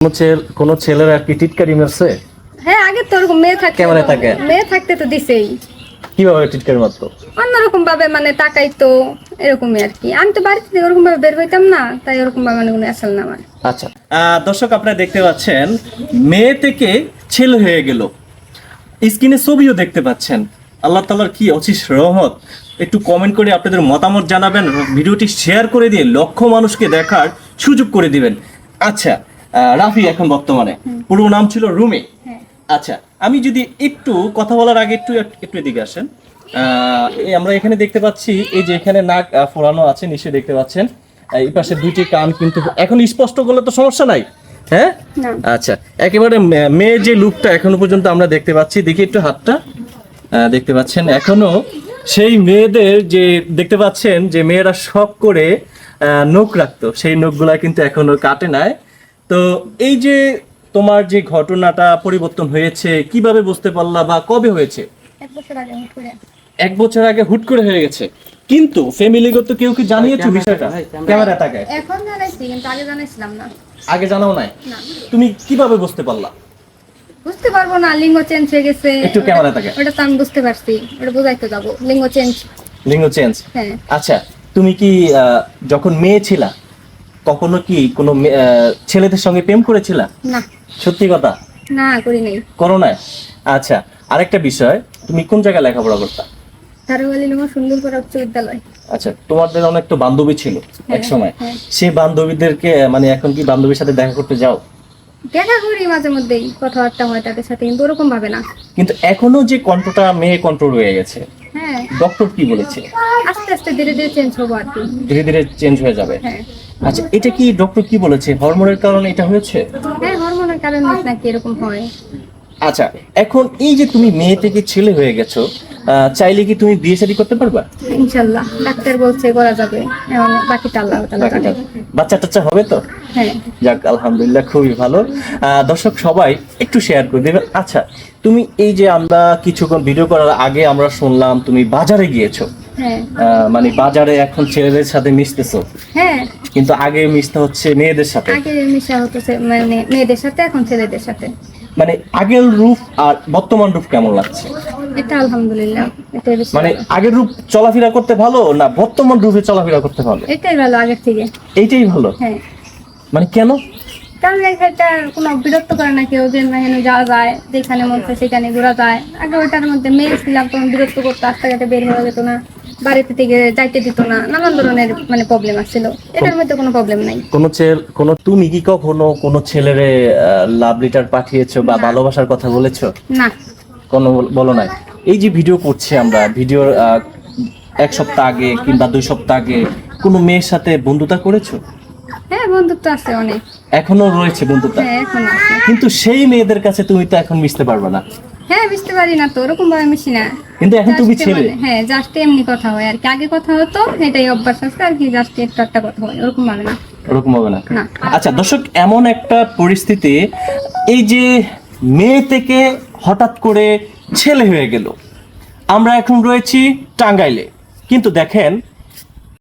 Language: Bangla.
কোনো ছেলে কোনো ছেলের আর কি টিটকারি মারছে? হ্যাঁ আগে তো ওরকম মেয়ে থাকতে। কেমনে থাকে? মেয়ে থাকতে তো দিছেই। কীভাবে টিটকারি মারতো? অন্যরকম ভাবে মানে তাকাইতো এরকমই আর কি। আমি তো বাড়িতে ওরকম ভাবে বের হইতাম না তাই ওরকম ভাবে মানে কোনো আসল না আমার। আচ্ছা। আহ, দর্শক আপনারা দেখতে পাচ্ছেন মেয়ে থেকে ছেলে হয়ে গেল। স্ক্রিনে ছবিও দেখতে পাচ্ছেন। আল্লাহ তালার কি অচিস রহমত। একটু কমেন্ট করে আপনাদের মতামত জানাবেন ভিডিওটি শেয়ার করে দিয়ে লক্ষ মানুষকে দেখার সুযোগ করে দিবেন। আচ্ছা রাফি এখন বর্তমানে। পুরো নাম ছিল রুমে। হ্যাঁ। আচ্ছা আমি যদি একটু কথা বলার আগে একটু একটু এদিকে আসেন। আমরা এখানে দেখতে পাচ্ছি এই যে এখানে নাক ফোড়ানো আছে নিশ্চয়ই দেখতে পাচ্ছেন। এই পাশে দুইটি কান কিন্তু এখন স্পষ্ট করলে তো সমস্যা নাই হ্যাঁ? আচ্ছা একেবারে মেয়ে যে লুকটা এখনও পর্যন্ত আমরা দেখতে পাচ্ছি দেখি একটু হাতটা। আহ, দেখতে পাচ্ছেন এখনও সেই মেয়েদের যে দেখতে পাচ্ছেন যে মেয়েরা শখ করে আহ, নখ রাখতো। সেই নখগুলা কিন্তু এখনও কাটে নাই। তো এই যে তোমার যে ঘটনাটা পরিবর্তন হয়েছে কীভাবে বুঝতে পারলা বা কবে হয়েছে? এক বছর আগে হুট করে। এক বছর আগে হুট করে হয়ে গেছে। কিন্তু ফ্যামিলিগত কেউ কি জানিয়েছো বিষয়টা? ক্যামেরা তাকায় এখন জানাইছি কিন্তু আগে জানাইছিলাম না। আগে জানাও নাই? না। তুমি কীভাবে বুঝতে পারলা? বুঝতে পারব না লিঙ্গ চেঞ্জ হয়ে গেছে। একটু ক্যামেরা তাকায়। ওটা তো আমি বুঝতে পারছি ওটা বোঝাইতে যাব। লিঙ্গ চেঞ্জ লিঙ্গ চেঞ্জ হ্যাঁ। আচ্ছা তুমি কি আহ, যখন মেয়ে ছিলা কখনো কি কোনো মে- আহ, ছেলেদের সঙ্গে প্রেম করেছিলা? না। সত্যি কথা? না করি নাই করো না আচ্ছা আরেকটা বিষয় তুমি কোন জায়গায় লেখাপড়া করতা? ধারোয়ালি লিঙ্গ সুন্দর করে উচ্চ বিদ্যালয়। আচ্ছা তোমাদের অনেক তো বান্ধবী ছিল এক সময় হ্যাঁ। সেই বান্ধবীদেরকে মানে এখন কি বান্ধবীর সাথে দেখা করতে যাও? দেখা করি মাঝে মধ্যেই কথাবার্তা হয় তাদের সাথে কিন্তু ওরকম ভাবে না। কিন্তু এখনও যে কণ্ঠটা মেয়ে কণ্ঠ রয়ে গেছে হ্যাঁ। ডক্টর কি বলেছে? আস্তে আস্তে ধীরে ধীরে চেঞ্জ হব আর কি। ধীরে ধীরে চেঞ্জ হয়ে যাবে। হ্যাঁ। আচ্ছা এটা কি ডক্টর কি বলেছে? হরমোনের কারণে এটা হয়েছে? হ্যাঁ হরমোনের কারণে নাকি এরকম হয়। আচ্ছা এখন এই যে তুমি মেয়ে থেকে ছেলে হয়ে গেছো চাইলে কি তুমি বিয়ে শাদী করতে পারবা? ইনশাল্লাহ ডাক্তার বলছে করা যাবে। এখন বাকিটা আল্লাহ তাআলা জানে। বাচ্চা টাচ্চা হবে তো? হ্যাঁ। যাক আলহামদুলিল্লাহ খুবই ভালো। আহ, দর্শক সবাই একটু শেয়ার করে দেবেন। আচ্ছা তুমি এই যে আমরা কিছুক্ষণ ভিডিও করার আগে আমরা শুনলাম তুমি বাজারে গিয়েছো। হ্যাঁ। মানে বাজারে এখন ছেলেদের সাথে মিশতেছো। হ্যাঁ। কিন্তু আগে মিশতে হচ্ছে মেয়েদের সাথে। আগে মিশা হতো মানে মেয়েদের সাথে এখন ছেলেদের সাথে। মানে আগের রূপ আর বর্তমান রূপ কেমন লাগছে? এটা আলহামদুলিল্লাহ এটাই বেশি মানে আগের রূপ চলাফেরা করতে ভালো না বর্তমান রূপে চলাফেরা করতে ভালো? এটাই ভালো আগের থেকে। এইটাই ভালো? হ্যাঁ। মানে কেন? কারণ এটা কোনো বিরক্ত করে না কেউ যে এখানে যাওয়া যায় যেখানে মন সেখানে ঘোরা যায়। আগে ওইটার মধ্যে মেয়ে ছিলাম তখন বিরক্ত করতো রাস্তাঘাটে বের হওয়া যেত না। বাড়িতে থেকে যাইতে দিত না নানান ধরনের মানে প্রবলেম আসছিল। এটার মধ্যে কোনো প্রবলেম নাই। কোন ছেলে কোন তুমি কি কখনো কোন ছেলেরে লাভ লেটার পাঠিয়েছো বা ভালোবাসার কথা বলেছ? না। কোনো বলো নাই। এই যে ভিডিও করছি আমরা ভিডিওর এক সপ্তাহ আগে কিংবা দুই সপ্তাহ আগে কোনো মেয়ের সাথে বন্ধুতা করেছ? হ্যাঁ বন্ধুত্ব আছে অনেক। এখনও রয়েছে বন্ধুতা? হ্যাঁ এখন আছে। কিন্তু সেই মেয়েদের কাছে তুমি তো এখন মিশতে পারবে না। হ্যাঁ বুঝতে পারি না তো ওরকম ভাবে মিশি না। কিন্তু এখন তুমি ছেলে। মানে- হ্যাঁ জাস্ট এমনি কথা হয় আর কি। আগে কথা হতো এটাই অভ্যাস আছে আর কি জাস্ট একটু একটা কথা হয় ওরকম হবে না। ওরকম হবে না। না। আচ্ছা দর্শক এমন একটা পরিস্থিতি এই যে মেয়ে থেকে হঠাৎ করে ছেলে হয়ে গেল। আমরা এখন রয়েছি টাঙ্গাইলে। কিন্তু দেখেন